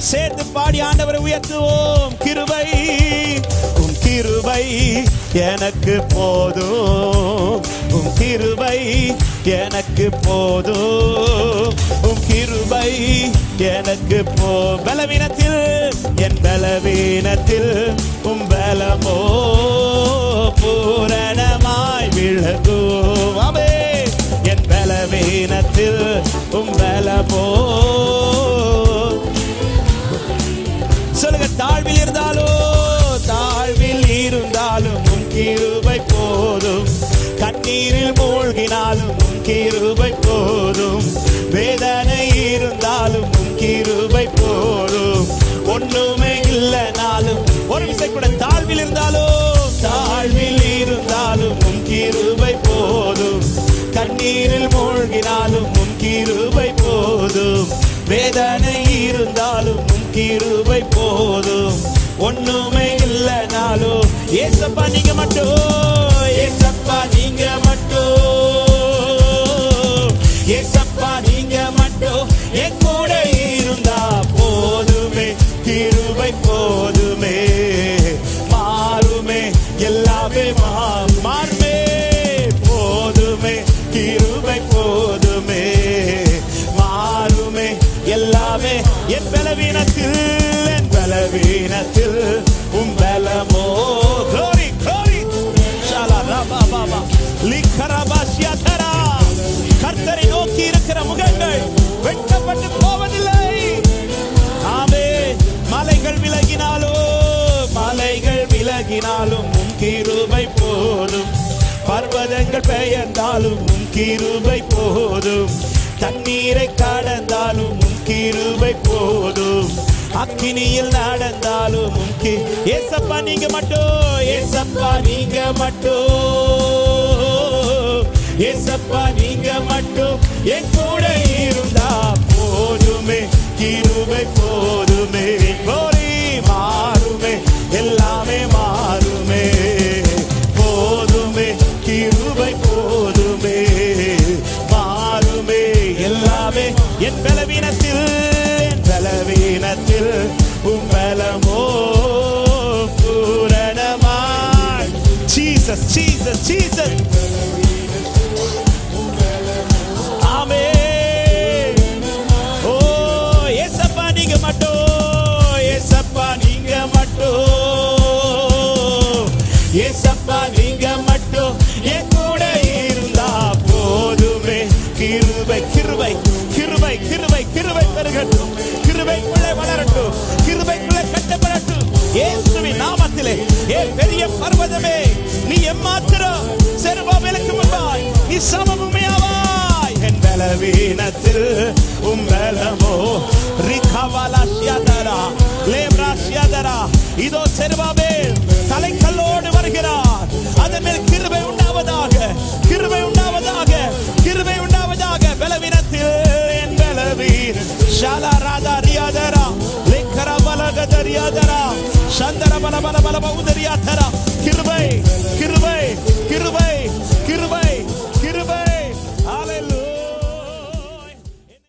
சேர்ந்து பாடி ஆண்டவரை உயர்த்துவோம். கிருபை உன் கிருபை எனக்கு போதும். உன் கிருபை எனக்கு போதும். உன் கிருபை எனக்கு போ பலவீனத்தில் என் பலவீனத்தில் உன் பலமோ பூரணமாய் விளங்கும் அவே என் பலவீனத்தில் உன் பலமோ கிருபை போதும். வேதனை இருந்தாலும் உன் கிருபை போதும். ஒண்ணுமே இல்லைனாலும் ஒரு விசை கூட தாழ்வில் இருந்தாலும் தாழ்வில் இருந்தாலும் உன் கிருபை போதும். கண்ணீரில் மூழ்கினாலும் உன் கிருபை போதும். வேதனை இருந்தாலும் உன் கிருபை போதும். ஒண்ணுமே இல்லைனாலும் ஏசப்பா நீங்க மட்டும் போதுமே. மாறுமே எல்லாமே மாறுமே. போதுமே கிருபை போதுமே. மாறுமே எல்லாமே என் பலவீனத்தில் என் பலவீனத்தில். உம் பலமோ glory glory. ஷாலா கர்த்தரை நோக்கி இருக்கிற முகங்கள் வெட்டப்பட்டு போ விலகினாலும் உன் கிருபை போதும். பர்வதங்கள் பெயர்ந்தாலும் உன் கிருபை போதும். தண்ணீரை கடந்தாலும் உன் கிருபை போதும். அக்கினியில் நடந்தாலும் முக்கி ஏசப்பா நீங்க மட்டும் ஏசப்பா நீங்க மட்டும். ஏசப்பா நீங்க மட்டும் என் கூட இருந்தா போதுமே கிருபை போதுமே. கோரி மாறுமே எல்லாமே மாறுமே. என் பலவீனத்தில் என் பலவீனத்தில் உம் பலமோ பெரிய நீ எம்மாத்திரம் செருபாபேலுக்கு முன்பாய் நீ சமபூமியாவாய் என் பலவீனத்தில் உம் பலமோ ரிகவலஷ்யதரா லேப்ராஷ்யதரா இதோ செருபாபேல் தலைக்கல்லோடு வருகிறார். அதன் மேல் கிருபை உண்டாவதாக கிருபை உண்டாவதாக கிருபை உண்டாவதாக. பலவீனத்தில் என் பலவீன. ஷாலா ராதா ரியாதரா லேக்கர பலகத ரியாதரா சந்தர பல பல பல பௌதரியாதரா கிருபை